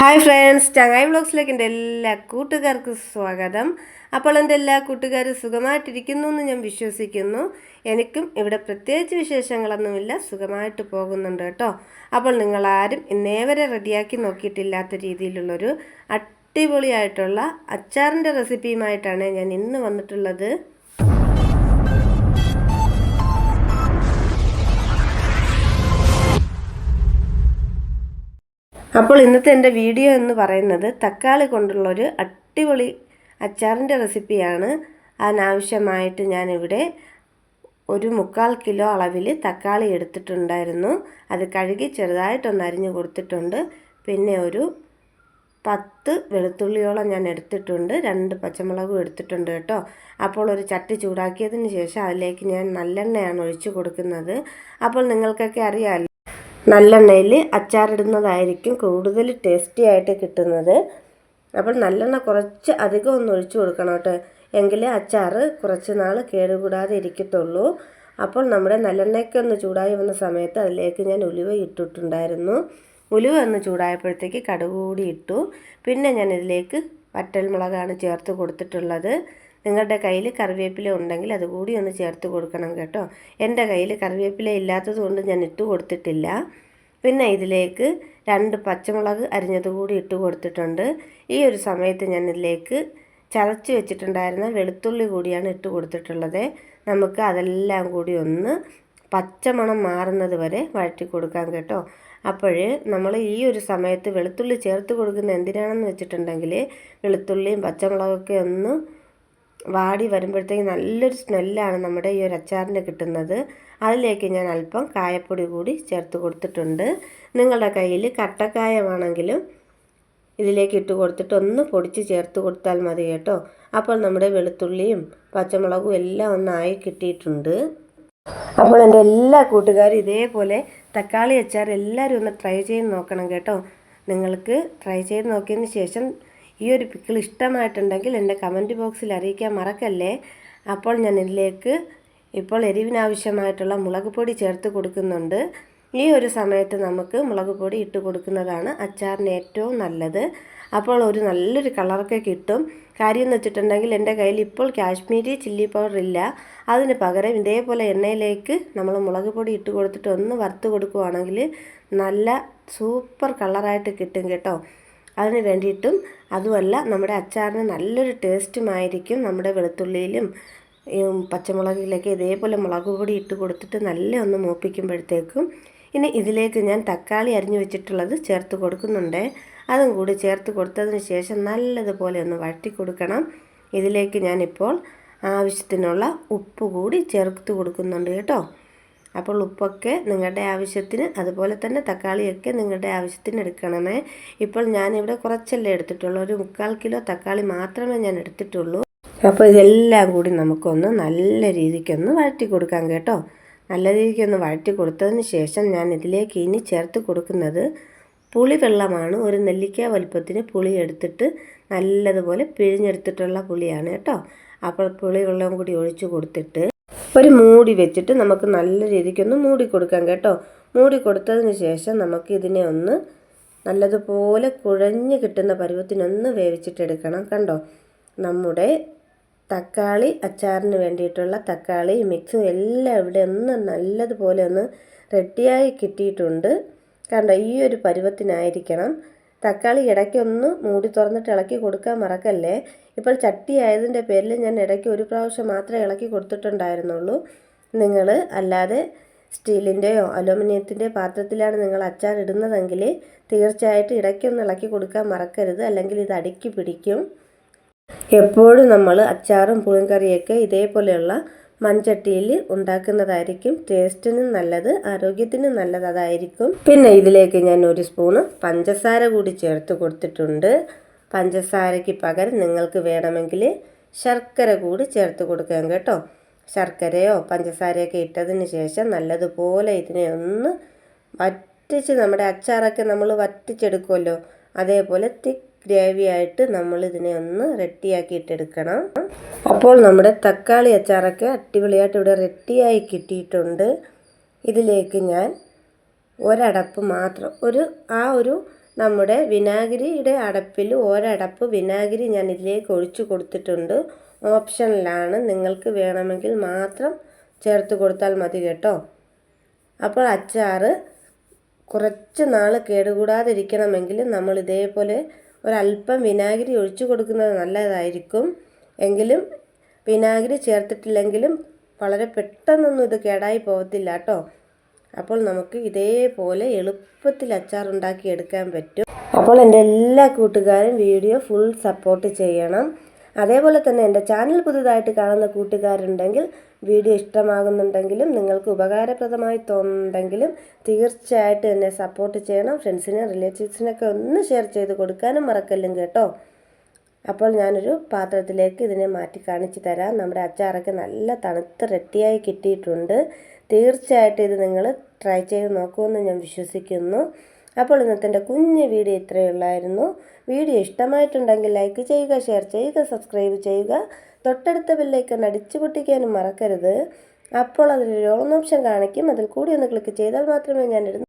Hi friends ചങ്ങായി വ്ളോഗ്സിലേക്ക് എന്റെ എല്ലാ കൂട്ടുകാർക്കും സ്വാഗതം. അപ്പോൾ എന്റെ എല്ലാ കൂട്ടുകാരും സുഖമായിട്ടിരിക്കുന്നു എന്ന് ഞാൻ വിശ്വസിക്കുന്നു. എനിക്കും ഇവിടെ പ്രത്യേകിച്ച് വിശേഷങ്ങളൊന്നുമില്ല സുഖമായിട്ട് പോകുന്നുണ്ട് കേട്ടോ. അപ്പോൾ നിങ്ങളാരും ഇന്നേവരെ റെഡിയാക്കി നോക്കിയിട്ടില്ലാത്ത രീതിയിലുള്ളൊരു അടിപൊളിയായിട്ടുള്ള അച്ചാറിന്റെ റെസിപ്പിയുമായിട്ടാണ് ഞാൻ ഇന്ന് വന്നിട്ടുള്ളത്. അപ്പോൾ ഇന്നത്തെ എന്റെ വീഡിയോ എന്ന് പറയുന്നത് തക്കാളി കൊണ്ടുള്ളൊരു അടിപൊളി അച്ചാറിന്റെ റെസിപ്പിയാണ്. അതിനാവശ്യമായിട്ട് ഞാനിവിടെ ഒരു മുക്കാൽ കിലോ അളവിൽ തക്കാളി എടുത്തിട്ടുണ്ടായിരുന്നു. അത് കഴുകി ചെറുതായിട്ടൊന്ന് അരിഞ്ഞ് കൊടുത്തിട്ടുണ്ട്. പിന്നെ ഒരു പത്ത് വെളുത്തുള്ളിയോളം ഞാൻ എടുത്തിട്ടുണ്ട്. രണ്ട് പച്ചമുളകും എടുത്തിട്ടുണ്ട് കേട്ടോ. അപ്പോൾ ഒരു ചട്ടി ചൂടാക്കിയതിന് ശേഷം അതിലേക്ക് ഞാൻ നല്ലെണ്ണയാണ് ഒഴിച്ചു കൊടുക്കുന്നത്. അപ്പോൾ നിങ്ങൾക്കൊക്കെ അറിയാമല്ലോ നല്ലെണ്ണയിൽ അച്ചാറിടുന്നതായിരിക്കും കൂടുതൽ ടേസ്റ്റി ആയിട്ട് കിട്ടുന്നത്. അപ്പോൾ നല്ലെണ്ണ കുറച്ച് അധികം ഒന്ന് ഒഴിച്ചു കൊടുക്കണം കേട്ടോ. എങ്കിലേ അച്ചാർ കുറച്ച് നാൾ കേടുകൂടാതെ ഇരിക്കത്തുള്ളൂ. അപ്പോൾ നമ്മുടെ നല്ലെണ്ണയ്ക്ക് ഒന്ന് ചൂടായി വന്ന സമയത്ത് അതിലേക്ക് ഞാൻ ഉലുവ ഇട്ടിട്ടുണ്ടായിരുന്നു. ഉലുവ ഒന്ന് ചൂടായപ്പോഴത്തേക്ക് കടുക് കൂടി ഇട്ടു. പിന്നെ ഞാൻ ഇതിലേക്ക് വറ്റൽമുളകാണ് ചേർത്ത് കൊടുത്തിട്ടുള്ളത്. നിങ്ങളുടെ കയ്യിൽ കറിവേപ്പില ഉണ്ടെങ്കിൽ അതുകൂടി ഒന്ന് ചേർത്ത് കൊടുക്കണം കേട്ടോ. എന്റെ കയ്യിൽ കറിവേപ്പില ഇല്ലാത്തത് കൊണ്ട് ഞാൻ ഇട്ട് കൊടുത്തിട്ടില്ല. പിന്നെ ഇതിലേക്ക് രണ്ട് പച്ചമുളക് അരിഞ്ഞത് കൂടി ഇട്ട് കൊടുത്തിട്ടുണ്ട്. ഈ ഒരു സമയത്ത് ഞാൻ ഇതിലേക്ക് ചതച്ച് വെച്ചിട്ടുണ്ടായിരുന്ന വെളുത്തുള്ളി കൂടിയാണ് ഇട്ട് കൊടുത്തിട്ടുള്ളത്. നമുക്ക് അതെല്ലാം കൂടി ഒന്ന് പച്ചമണം മാറുന്നത് വരെ വഴറ്റി കൊടുക്കാം കേട്ടോ. അപ്പോൾ നമ്മൾ ഈ ഒരു സമയത്ത് വെളുത്തുള്ളി ചേർത്ത് കൊടുക്കുന്ന എന്തിനാണെന്ന് വെച്ചിട്ടുണ്ടെങ്കിൽ വെളുത്തുള്ളിയും പച്ചമുളകൊക്കെ ഒന്ന് വാടി വരുമ്പോഴത്തേക്ക് നല്ലൊരു സ്മെല്ലാണ് നമ്മുടെ ഈ ഒരു അച്ചാറിന് കിട്ടുന്നത്. അതിലേക്ക് ഞാൻ അല്പം കായപ്പൊടി കൂടി ചേർത്ത് കൊടുത്തിട്ടുണ്ട്. നിങ്ങളുടെ കയ്യിൽ കട്ടക്കായമാണെങ്കിലും ഇതിലേക്ക് ഇട്ട് കൊടുത്തിട്ട് ഒന്ന് പൊടിച്ച് ചേർത്ത് കൊടുത്താൽ മതി കേട്ടോ. അപ്പോൾ നമ്മുടെ വെളുത്തുള്ളിയും പച്ചമുളകും എല്ലാം ഒന്നായി കിട്ടിയിട്ടുണ്ട്. അപ്പോൾ എന്റെ എല്ലാ കൂട്ടുകാരും ഇതേപോലെ തക്കാളി അച്ചാർ എല്ലാവരും ഒന്ന് ട്രൈ ചെയ്ത് നോക്കണം കേട്ടോ. നിങ്ങൾക്ക് ട്രൈ ചെയ്ത് നോക്കിയതിന് ശേഷം ഈ ഒരു പിക്കിൾ ഇഷ്ടമായിട്ടുണ്ടെങ്കിൽ എന്റെ കമന്റ് ബോക്സിൽ അറിയിക്കാൻ മറക്കല്ലേ? അപ്പോൾ ഞാൻ ഇതിലേക്ക് ഇപ്പോൾ എരിവിനാവശ്യമായിട്ടുള്ള മുളക് പൊടി ചേർത്ത് കൊടുക്കുന്നുണ്ട്. ഈ ഒരു സമയത്ത് നമുക്ക് മുളക് പൊടി ഇട്ട് കൊടുക്കുന്നതാണ് അച്ചാറിന് ഏറ്റവും നല്ലത്. അപ്പോൾ ഒരു നല്ലൊരു കളറൊക്കെ കിട്ടും. കാര്യം എന്ന് വെച്ചിട്ടുണ്ടെങ്കിൽ എന്റെ കയ്യിൽ ഇപ്പോൾ കാശ്മീരി ചില്ലി പൗഡർ ഇല്ല. അതിന് പകരം ഇതേപോലെ എണ്ണയിലേക്ക് നമ്മൾ മുളക് പൊടി ഇട്ട് കൊടുത്തിട്ട് ഒന്ന് വറുത്ത് കൊടുക്കുവാണെങ്കിൽ നല്ല സൂപ്പർ കളറായിട്ട് കിട്ടും കേട്ടോ. അതിന് വേണ്ടിയിട്ടും അതുമല്ല നമ്മുടെ അച്ചാറിന് നല്ലൊരു ടേസ്റ്റുമായിരിക്കും നമ്മുടെ വെളുത്തുള്ളിയിലും പച്ചമുളകിലേക്ക് ഇതേപോലെ മുളക് പൊടി ഇട്ട് കൊടുത്തിട്ട് നല്ല ഒന്ന് മൂപ്പിക്കുമ്പോഴത്തേക്കും ഇനി ഇതിലേക്ക് ഞാൻ തക്കാളി അരിഞ്ഞു വെച്ചിട്ടുള്ളത് ചേർത്ത് കൊടുക്കുന്നുണ്ട്. അതും കൂടി ചേർത്ത് കൊടുത്തതിന് ശേഷം നല്ലതുപോലെ ഒന്ന് വഴറ്റി കൊടുക്കണം. ഇതിലേക്ക് ഞാനിപ്പോൾ ആവശ്യത്തിനുള്ള ഉപ്പ് കൂടി ചേർത്ത് കൊടുക്കുന്നുണ്ട് കേട്ടോ. അപ്പോൾ ഉപ്പൊക്കെ നിങ്ങളുടെ ആവശ്യത്തിന് അതുപോലെ തന്നെ തക്കാളിയൊക്കെ നിങ്ങളുടെ ആവശ്യത്തിന് എടുക്കണമേ. ഇപ്പോൾ ഞാനിവിടെ കുറച്ചല്ലേ എടുത്തിട്ടുള്ളൂ. ഒരു മുക്കാൽ കിലോ തക്കാളി മാത്രമേ ഞാൻ എടുത്തിട്ടുള്ളൂ. അപ്പോൾ ഇതെല്ലാം കൂടി നമുക്കൊന്ന് നല്ല രീതിക്കൊന്ന് വഴറ്റി കൊടുക്കാം കേട്ടോ. നല്ല രീതിക്കൊന്ന് വഴറ്റി കൊടുത്തതിന് ശേഷം ഞാൻ ഇതിലേക്ക് ഇനി ചേർത്ത് കൊടുക്കുന്നത് പുളി വെള്ളമാണ് ഒരു നെല്ലിക്ക വലുപ്പത്തിന് പുളി എടുത്തിട്ട് നല്ലതുപോലെ പിഴിഞ്ഞെടുത്തിട്ടുള്ള പുളിയാണ് കേട്ടോ. അപ്പോൾ പുളിവെള്ളം കൂടി ഒഴിച്ചു കൊടുത്തിട്ട് ഒരു മൂടി വെച്ചിട്ട് നമുക്ക് നല്ല രീതിക്കൊന്ന് മൂടി കൊടുക്കാം കേട്ടോ. മൂടി കൊടുത്തതിന് ശേഷം നമുക്ക് ഇതിനെ ഒന്ന് നല്ലതുപോലെ കുഴഞ്ഞ് കിട്ടുന്ന പരുവത്തിനൊന്ന് വേവിച്ചിട്ടെടുക്കണം കണ്ടോ. നമ്മുടെ തക്കാളി അച്ചാറിന് വേണ്ടിയിട്ടുള്ള തക്കാളി മിക്സും എല്ലാം ഇവിടെ ഒന്ന് നല്ലതുപോലെ ഒന്ന് റെഡിയായി കിട്ടിയിട്ടുണ്ട്. കണ്ടോ ഈ ഒരു പരുവത്തിനായിരിക്കണം തക്കാളി ഇടയ്ക്കൊന്ന് മൂടി തുറന്നിട്ട് ഇളക്കി കൊടുക്കാൻ മറക്കല്ലേ? ഇപ്പോൾ ചട്ടി ആയതിന്റെ പേരിൽ ഞാൻ ഇടയ്ക്ക് ഒരു പ്രാവശ്യം മാത്രമേ ഇളക്കി കൊടുത്തിട്ടുണ്ടായിരുന്നുള്ളൂ. നിങ്ങൾ അല്ലാതെ സ്റ്റീലിന്റെയോ അലുമിനിയത്തിന്റെ പാത്രത്തിലാണ് നിങ്ങൾ അച്ചാർ ഇടുന്നതെങ്കിൽ തീർച്ചയായിട്ടും ഇടയ്ക്കൊന്ന് ഇളക്കി കൊടുക്കാൻ മറക്കരുത്. അല്ലെങ്കിൽ ഇത് അടുക്കി പിടിക്കും. എപ്പോഴും നമ്മൾ അച്ചാറും പുളിങ്കറിയൊക്കെ ഇതേപോലെയുള്ള മൺചട്ടിയിൽ ഉണ്ടാക്കുന്നതായിരിക്കും. ടേസ്റ്റിനും നല്ലത് ആരോഗ്യത്തിനും നല്ലത് അതായിരിക്കും. പിന്നെ ഇതിലേക്ക് ഞാൻ ഒരു സ്പൂണ് പഞ്ചസാര കൂടി ചേർത്ത് കൊടുത്തിട്ടുണ്ട്. പഞ്ചസാരയ്ക്ക് പകരം നിങ്ങൾക്ക് വേണമെങ്കിൽ ശർക്കര കൂടി ചേർത്ത് കൊടുക്കാം കേട്ടോ. ശർക്കരയോ പഞ്ചസാരയൊക്കെ ഇട്ടതിന് ശേഷം നല്ലതുപോലെ ഇതിനെ ഒന്ന് വറ്റിച്ച് നമ്മുടെ അച്ചാറൊക്കെ നമ്മൾ വറ്റിച്ചെടുക്കുമല്ലോ അതേപോലെ തിക്ക് ഗ്രേവി ആയിട്ട് നമ്മൾ ഇതിനെ ഒന്ന് റെഡിയാക്കിയിട്ടെടുക്കണം. അപ്പോൾ നമ്മുടെ തക്കാളി അച്ചാറൊക്കെ അടിപൊളിയായിട്ട് ഇവിടെ റെഡിയായി കിട്ടിയിട്ടുണ്ട്. ഇതിലേക്ക് ഞാൻ ഒരടപ്പ് മാത്രം ഒരു ആ ഒരു നമ്മുടെ വിനാഗിരിയുടെ അടപ്പിൽ ഒരടപ്പ് വിനാഗിരി ഞാൻ ഇതിലേക്ക് ഒഴിച്ചു കൊടുത്തിട്ടുണ്ട്. ഓപ്ഷനിലാണ് നിങ്ങൾക്ക് വേണമെങ്കിൽ മാത്രം ചേർത്ത് കൊടുത്താൽ മതി കേട്ടോ. അപ്പോൾ അച്ചാറ് കുറച്ച് നാൾ കേടുകൂടാതിരിക്കണമെങ്കിൽ നമ്മൾ ഇതേപോലെ ഒരല്പം വിനാഗിരി ഒഴിച്ചു കൊടുക്കുന്നത് നല്ലതായിരിക്കും. എങ്കിലും വിനാഗിരി ചേർത്തിട്ടില്ലെങ്കിലും വളരെ പെട്ടെന്നൊന്നും ഇത് കേടായി പോകത്തില്ല കേട്ടോ. അപ്പോൾ നമുക്ക് ഇതേപോലെ എളുപ്പത്തിൽ അച്ചാർ ഉണ്ടാക്കി എടുക്കാൻ പറ്റും. അപ്പോൾ എന്റെ എല്ലാ കൂട്ടുകാരും വീഡിയോ ഫുൾ സപ്പോർട്ട് ചെയ്യണം. അതേപോലെ തന്നെ എന്റെ ചാനൽ പുതുതായിട്ട് കാണുന്ന കൂട്ടുകാരുണ്ടെങ്കിൽ വീഡിയോ ഇഷ്ടമാകുന്നുണ്ടെങ്കിലും നിങ്ങൾക്ക് ഉപകാരപ്രദമായി തോന്നുന്നുണ്ടെങ്കിലും തീർച്ചയായിട്ടും എന്നെ സപ്പോർട്ട് ചെയ്യണം. ഫ്രണ്ട്സിനെ റിലേറ്റീവ്സിനൊക്കെ ഒന്ന് ഷെയർ ചെയ്ത് കൊടുക്കാനും മറക്കല്ലും കേട്ടോ. അപ്പോൾ ഞാനൊരു പാത്രത്തിലേക്ക് ഇതിനെ മാറ്റി കാണിച്ചു തരാം. നമ്മുടെ അച്ചാറൊക്കെ നല്ല തണുത്ത് റെഡിയായി കിട്ടിയിട്ടുണ്ട്. തീർച്ചയായിട്ടും ഇത് നിങ്ങൾ ട്രൈ ചെയ്ത് നോക്കുമെന്ന് ഞാൻ വിശ്വസിക്കുന്നു. അപ്പോൾ ഇന്നത്തെ എന്റെ കുഞ്ഞ് വീഡിയോ ഇത്രയേ ഉള്ളായിരുന്നു. വീഡിയോ ഇഷ്ടമായിട്ടുണ്ടെങ്കിൽ ലൈക്ക് ചെയ്യുക ഷെയർ ചെയ്യുക സബ്സ്ക്രൈബ് ചെയ്യുക. തൊട്ടടുത്ത ബെല്ലൈക്കൺ അടിച്ചു പൊട്ടിക്കാനും മറക്കരുത്. അപ്പോൾ അതിലൊരു ഓൺ ഓപ്ഷൻ കാണിക്കും. അതിൽ കൂടി ഒന്ന് ക്ലിക്ക് ചെയ്താൽ മാത്രമേ ഞാൻ